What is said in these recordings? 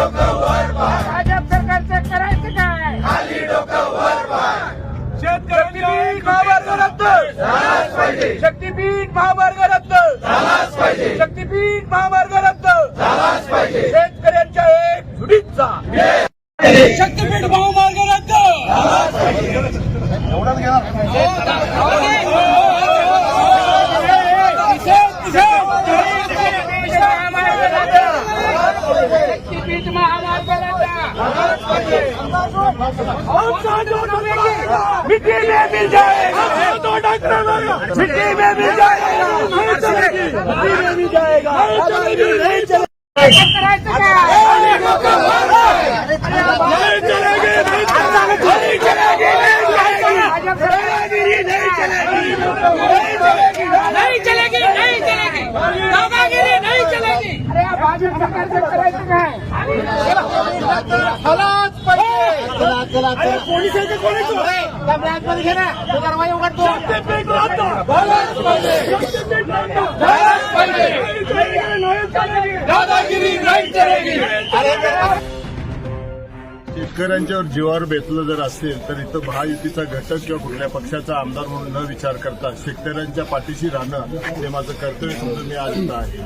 भाजप सरकारचं करायचं काय शक्तीपीठ महामार्ग रद्द शक्तीपीठ महामार्ग रद्द शक्तीपीठ महामार्ग रद्द शेतकऱ्यांच्या एक झुडीचा शक्तीपीठ महामार्ग रद्द शक्तीपीठ महामार्ग मिट्टी में मिल जाएगा मिट्टी में मिल जाएगा मिट्टी में मिल जाएगा नहीं चलेगा करायचं काय नहीं चलेगी नहीं चलेगी नहीं चलेगी भाजप सरकारचं नहीं चलेगी नहीं चलेगी नहीं चलेगी दादागिरी नहीं चलेगी अरे या सरकारचं करायचं काय? खलास पाहिजे पोलिसांचं कोणी त्या ब्लॅकमध्ये घे ना. तो कारवाई उघडतो. शक्तीपीठ रद्द शेतकऱ्यांच्यावर जीवावर बेतलं जर असेल तर इथं महायुतीचा घटक किंवा कुठल्या पक्षाचा आमदार म्हणून न विचार करता शेतकऱ्यांच्या पाठीशी राहणं हे माझं कर्तव्य समजून मी आज इथं आहे.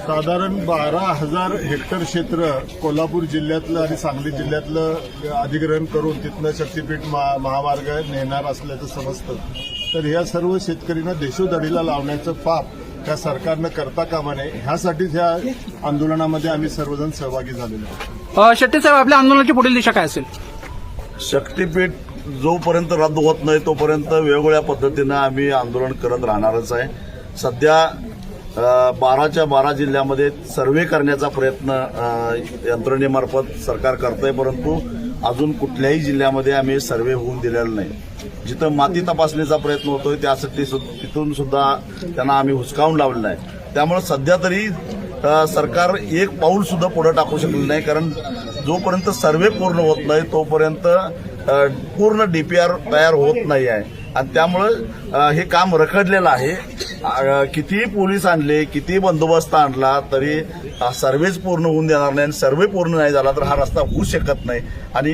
साधारण बारा हजार हेक्टर क्षेत्र कोल्हापूर जिल्ह्यातलं आणि सांगली जिल्ह्यातलं अधिग्रहण करून तिथनं शक्तीपीठ महा- महामार्ग नेणार असल्याचं समजतं. तर ह्या सर्व शेतकऱ्यांना देशोधडीला लावण्याचं पाप त्या सरकारनं करता कामा नये. ह्यासाठीच ह्या आंदोलनामध्ये आम्ही सर्वजण सहभागी झालेलो आहोत. शेट्टी साहेब आपल्या आंदोलनाची पुढील दिशा काय असेल? शक्तीपीठ जोपर्यंत रद्द होत नाही तोपर्यंत वेगवेगळ्या पद्धतीनं आम्ही आंदोलन करत राहणारच आहे. सध्या बाराच्या बारा जिल्ह्यामध्ये सर्वे करण्याचा प्रयत्न यंत्रणेमार्फत सरकार करतंय परंतु अजून कुठल्याही जिल्ह्यामध्ये आम्ही सर्वे होऊन दिलेला नाही. जिथं माती तपासणीचा प्रयत्न होतोय त्यासाठी तिथून सुद्धा त्यांना आम्ही हुसकावून लावलेला आहे. त्यामुळे सध्या तरी सरकार एक पाऊल सुद्धा पुढे टाकू शकलं नाही कारण जोपर्यंत सर्वे पूर्ण होत नाही तोपर्यंत अ, पूर्ण डीपीआर तयार होत नाही आहे. आणि त्यामुळं हे काम रखडलेलं आहे. कितीही पोलीस आणले कितीही बंदोबस्त आणला तरी सर्वेच पूर्ण होऊन देणार नाही. आणि सर्वे पूर्ण नाही झाला तर हा रस्ता होऊ शकत नाही. आणि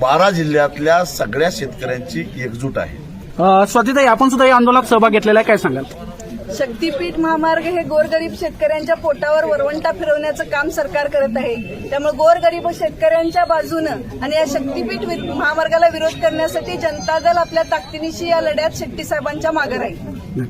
बारा जिल्ह्यातल्या सगळ्या शेतकऱ्यांची एकजूट आहे. अ, स्वातीताई आपण सुद्धा या आंदोलनात सहभाग घेतलेला आहे. काय सांगाल? शक्तीपीठ महामार्ग हे गोरगरीब शेतकऱ्यांच्या पोटावर वरवंटा फिरवण्याचं काम सरकार करत आहे. त्यामुळे गोरगरीब शेतकऱ्यांच्या बाजूनं आणि या शक्तीपीठ वि- महामार्गाला विरोध करण्यासाठी जनता दल आपल्या ताकदीनिशी या लढ्यात शेट्टी साहेबांच्या मागे राहील.